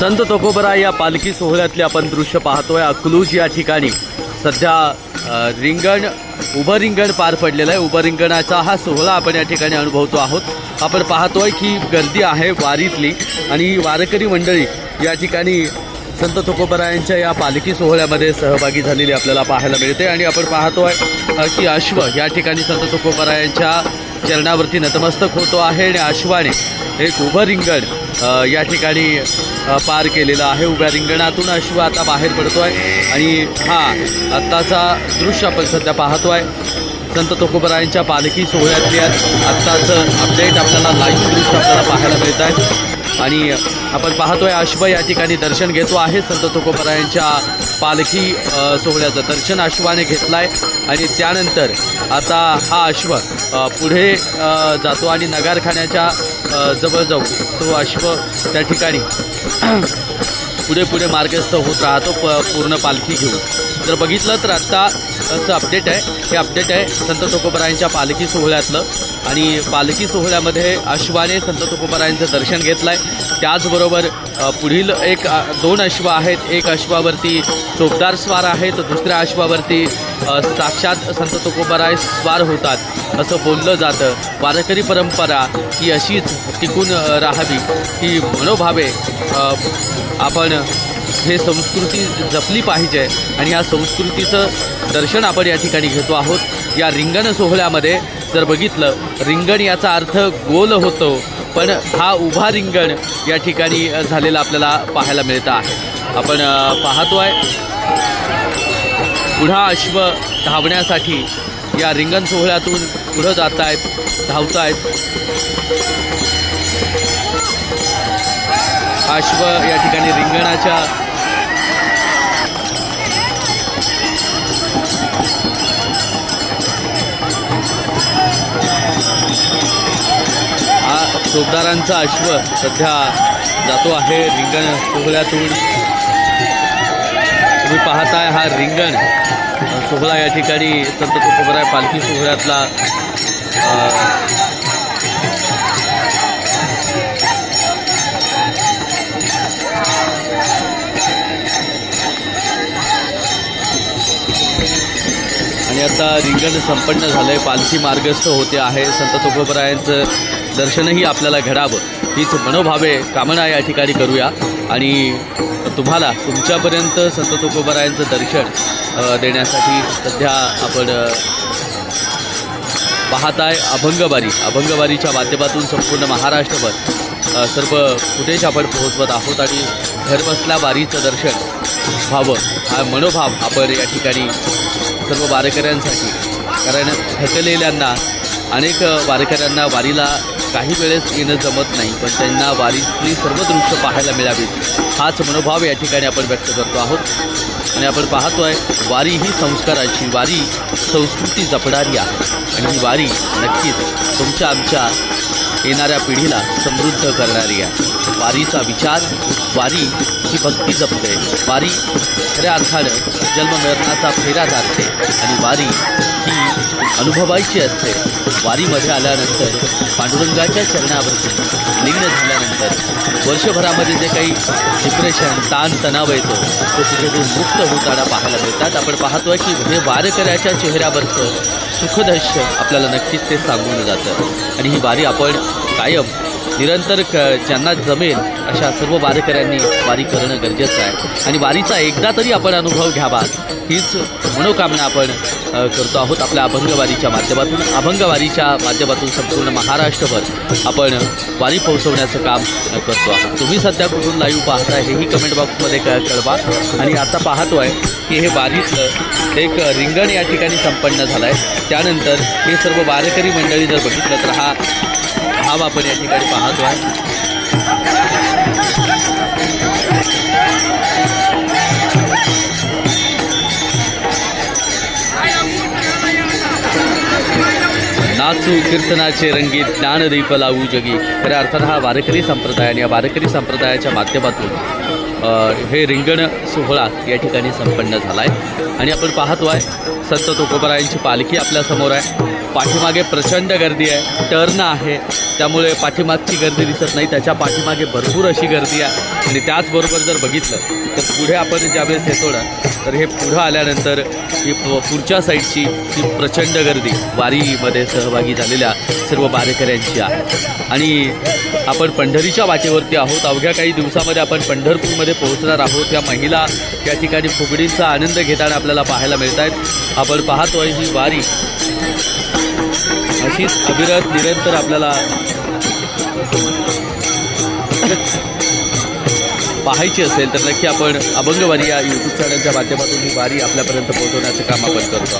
संत तोकोबरा या पालखी सोहळ्यातले आपण दृश्य पाहतोय. अकलूज या ठिकाणी सध्या रिंगण उभं रिंगण पार पडलेलं आहे. उभं रिंगणाचा हा सोहळा आपण या ठिकाणी अनुभवतो आहोत. आपण पाहतोय की गर्दी आहे वारीतली आणि वारकरी मंडळी या ठिकाणी संत तुकोबरायांच्या या पालखी सोहळ्यामध्ये सहभागी झालेली आपल्याला पाहायला मिळते. आणि आपण पाहतोय की अश्व या ठिकाणी संत तुकोबरायांच्या चरणावरती नतमस्तक होतो आहे आणि अश्वाने एक उभं रिंगण या ठिकाणी पार केलेलं आहे. उभ्या रिंगणातून अश्व आता बाहेर पडतो आहे आणि हा आत्ताचा दृश्य आपण सध्या पाहतो आहे संत तुकोबरायांच्या पालखी सोहळ्यातल्या आत्ताचं अपडेट आपल्याला लाईव्ह दृश्य आपल्याला पाहायला मिळत आहे. आणि आपण पाहतोय अश्व या ठिकाणी दर्शन घेतो आहे. संत तुकोबरायांच्या पालखी सोहळ्याचं दर्शन अश्वाने घेतलं आहे आणि त्यानंतर आता हा अश्व पुढे जातो आणि नगारखान्याच्या जवळ जाऊ. तो अश्व त्या ठिकाणी पुढे पुढे मार्गस्थ होत राहतो प पूर्ण पालखी घेऊन. जर बघितलं तर आत्ताचं अपडेट आहे. हे अपडेट आहे संत तुकोबरायांच्या पालखी सोहळ्यातलं. आणि पालखी सोहळ्यामध्ये अश्वाने संत तुकोबरायांचं दर्शन घेतलं आहे त्याचबरोबर पुढील एक दोन अश्व आहेत. एक अश्वावरती चोपदार स्वार आहे तर दुसऱ्या अश्वावरती साक्षात संत तुकोबाराय स्वार होतात असं बोललं जातं. वारकरी परंपरा ही अशीच टिकून राहावी. ही मनोभावे आपण हे संस्कृती जपली पाहिजे आणि या संस्कृतीचं दर्शन आपण या ठिकाणी घेतो आहोत. या रिंगण सोहळ्यामध्ये जर बघितलं रिंगण याचा अर्थ गोल होतो पण हा उभा रिंगण या ठिकाणी झालेला आपल्याला पाहायला मिळतं आहे. आपण पाहतो आहे पुढा अश्व धावण्यासाठी या रिंगण सोहळ्यातून पुढं जात आहेत धावत आहेत अश्व या ठिकाणी रिंगणाच्या हा चोपदारांचा अश्व सध्या जातो आहे रिंगण सोहळ्यातून. तुम्ही पाहताय हा रिंगण. सोहळा या ठिकाणी संत तुकोबराय पालखी सोहळ्यातला आणि आता रिंगण संपन्न झालं आहे पालखी मार्गस्थ होते आहे. संत तुकोबरायांचं दर्शनही आपल्याला घडावं. हीच मनोभावे कामना या ठिकाणी करूया. आणि तुम्हाला तुमच्यापर्यंत संत तुकोबरायांचं दर्शन देण्यासाठी सध्या आपण पाहत आहे अभंगवारी अभंगवारीच्या माध्यमातून संपूर्ण महाराष्ट्रभर सर्व फुटेज आपण पोहोचवत आहोत आणि घरबसल्या वारीचं दर्शन व्हावं हा मनोभाव आपण या ठिकाणी सर्व वारकऱ्यांसाठी कारण थकलेल्यांना अनेक वारकऱ्यांना वारीला काही वेळेस येणं जमत नाही पण त्यांना वारीतली सर्व दृश्य पाहायला मिळावीत. हाच मनोभाव या ठिकाणी आपण व्यक्त करतो आहोत. आणि आपण पाहतो आहे वारी ही संस्काराची वारी संस्कृती जपणारी आहे. आणि ही वारी नक्कीच तुमच्या आमच्या येणाऱ्या पिढीला समृद्ध करणारी आहे. वारीचा विचार वारी ही भक्ती जपते. वारी खऱ्या अर्थानं जन्ममरणाचा फेरा जाते आणि वारी ही अनुभवायची असते. वारीमध्ये आल्यानंतर पांडुरंगाच्या चरणावरती लिग्न झाल्यानंतर वर्षभरामध्ये जे काही डिप्रेशन ताण तणाव येतो तो तिथेतून मुक्त होताना पाहायला मिळतात. आपण पाहतोय की हे वारकऱ्याच्या चेहऱ्यावरचं सुखदृश्य आपल्याला नक्कीच ते सांगून जातं. आणि ही वारी आपण कायम. निरंतर क ज्यांना जमेल अशा सर्व वारकऱ्यांनी वारी करणं गरजेचं आहे. आणि वारीचा एकदा तरी आपण अनुभव घ्यावा हीच मनोकामना आपण करतो आहोत आपल्या अभंगवारीच्या माध्यमातून. अभंगवारीच्या माध्यमातून संपूर्ण महाराष्ट्रभर आपण वारी पोहोचवण्याचं काम करतो आहोत. तुम्ही सध्या कुठून लाईव्ह पाहताय हेही कमेंट बॉक्समध्ये क कळवा. आणि आता पाहतो आहे की हे वारीतलं एक रिंगण या ठिकाणी संपन्न झालं आहे त्यानंतर हे सर्व वारकरी मंडळी जर बघितलं तर हा भाव आपण या ठिकाणी पाहतो आहे नाचू कीर्तनाचे रंगीत ज्ञानदीप लावू जगी. खऱ्या अर्थानं हा वारकरी संप्रदाय आणि या वारकरी संप्रदायाच्या माध्यमातून हे रिंगण सोहळा या ठिकाणी संपन्न झाला आहे आणि आपण पाहतो आहे संत तुकोबरायांची पालखी आपल्यासमोर आहे. पाठीमागे प्रचंड गर्दी आहे टर्न आहे. त्यामुळे पाठीमागची गर्दी दिसत नाही त्याच्या पाठीमागे भरपूर अशी गर्दी आहे. आणि त्याचबरोबर जर बघितलं तर पुढे आपण ज्यावेळेस येतो ना तर हे पुढं आल्यानंतर ही पुढच्या साईडची ही प्रचंड गर्दी वारीमध्ये सहभागी झालेल्या सर्व वारकऱ्यांची आहे. आणि आपण पंढरीच्या वाटेवरती आहोत. अवघ्या काही दिवसामध्ये आपण पंढरपूरमध्ये पोहोचणार आहोत. या महिला या ठिकाणी फुगडींचा आनंद घेताना आपल्याला पाहायला मिळत आहेत. आपण पाहतोय ही वारी. अशीच अविरत निरंतर आपल्याला पाहायची असेल तर नक्की आपण अभंगवारी या यूट्यूब चॅनलच्या माध्यमातून ही वारी आपल्यापर्यंत पोहोचवण्याचं काम आपण करतो.